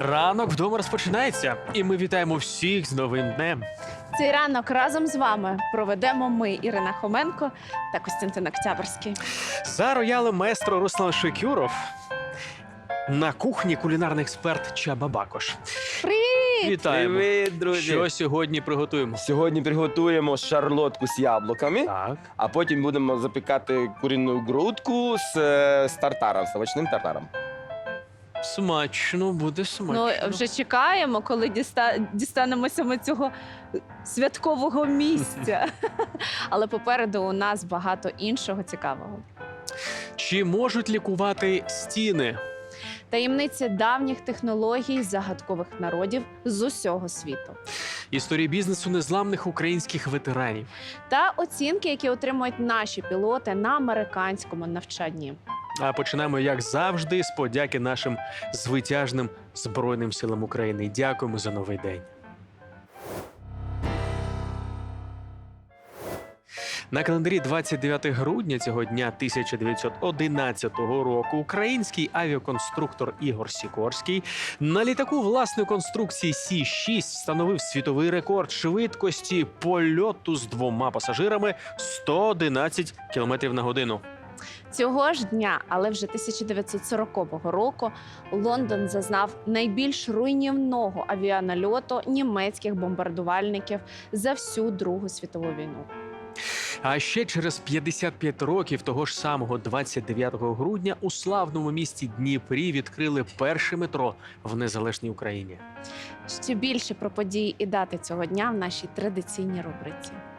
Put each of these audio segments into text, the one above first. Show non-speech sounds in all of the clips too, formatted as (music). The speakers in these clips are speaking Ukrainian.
Ранок вдома розпочинається, і ми вітаємо всіх з новим днем. Цей ранок разом з вами проведемо ми, Ірина Хоменко та Костянтин Октябрьський. За роялем маестро Руслан Шекюров. На кухні кулінарний експерт Чаба Бакош. Привіт! Вітаємо! Привіт, друзі! Що сьогодні приготуємо? Сьогодні приготуємо шарлотку з яблуками, Так. а потім будемо запікати курінну грудку з, е, з тартаром, з овочним тартаром. Смачно, буде смачно. Ну вже чекаємо, коли діста... дістанемося ми цього святкового місця. (laughs) Але попереду у нас багато іншого цікавого. Чи можуть лікувати стіни? Таємниці давніх технологій загадкових народів з усього світу. Історії бізнесу незламних українських ветеранів. Та оцінки, які отримують наші пілоти на американському навчанні. А починаємо, як завжди, з подяки нашим звитяжним Збройним силам України. Дякуємо за новий день. На календарі 29 грудня цього дня 1911 року український авіаконструктор Ігор Сікорський на літаку власної конструкції Сі-6 встановив світовий рекорд швидкості польоту з двома пасажирами 111 км на годину. Цього ж дня, але вже 1940 року, Лондон зазнав найбільш руйнівного авіанальоту німецьких бомбардувальників за всю Другу світову війну. А ще через 55 років, того ж самого 29 грудня, у славному місті Дніпрі відкрили перше метро в незалежній Україні. Ще більше про події і дати цього дня в нашій традиційній рубриці. –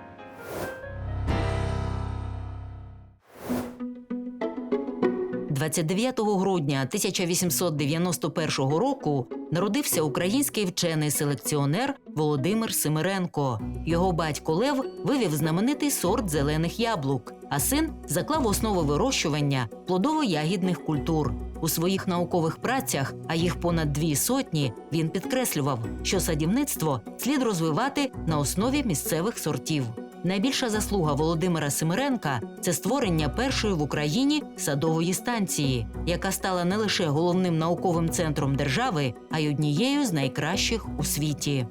29 грудня 1891 року народився український вчений-селекціонер Володимир Семиренко. Його батько Лев вивів знаменитий сорт зелених яблук, а син заклав основи вирощування плодово-ягідних культур. У своїх наукових працях, а їх понад дві сотні, він підкреслював, що садівництво слід розвивати на основі місцевих сортів. Найбільша заслуга Володимира Семиренка це створення першої в Україні садової станції, яка стала не лише головним науковим центром держави, а й однією з найкращих у світі.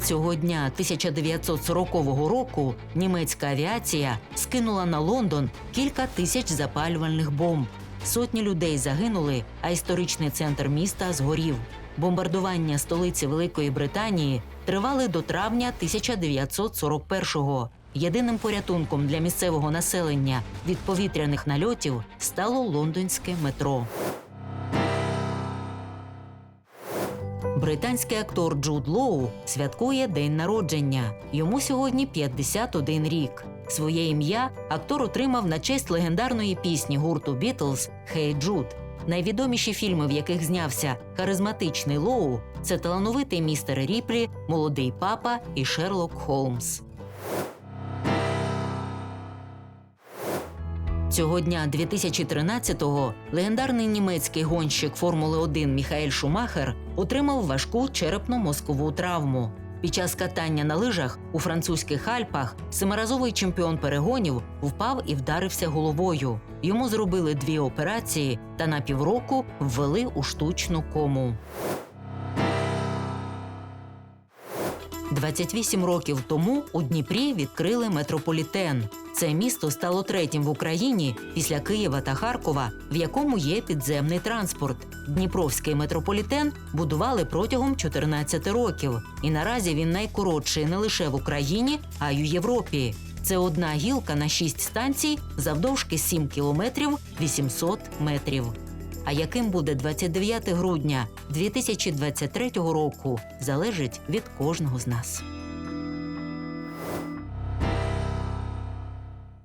Цього дня 1940 року німецька авіація скинула на Лондон кілька тисяч запалювальних бомб. Sотні людей загинули, а історичний центр міста згорів. Бомбардування столиці Великої Британії тривали до травня 1941-го. Єдиним порятунком для місцевого населення від повітряних нальотів стало лондонське метро. Британський актор Джуд Лоу святкує день народження. Йому сьогодні 51 рік. Своє ім'я актор отримав на честь легендарної пісні гурту Бітлз «Хей Джуд». Найвідоміші фільми, в яких знявся харизматичний Лоу, це талановитий містер Ріплі, молодий папа і Шерлок Холмс. Цього дня 2013-го легендарний німецький гонщик Формули 1 Міхаель Шумахер отримав важку черепно-мозкову травму. Під час катання на лижах у французьких Альпах семиразовий чемпіон перегонів впав і вдарився головою. Йому зробили дві операції та на півроку ввели у штучну кому. 28 років тому у Дніпрі відкрили метрополітен. Це місто стало третім в Україні після Києва та Харкова, в якому є підземний транспорт. Дніпровський метрополітен будували протягом 14 років, і наразі він найкоротший не лише в Україні, а й у Європі. Це одна гілка на 6 станцій завдовжки 7 кілометрів 800 метрів. А яким буде 29 грудня 2023 року, залежить від кожного з нас.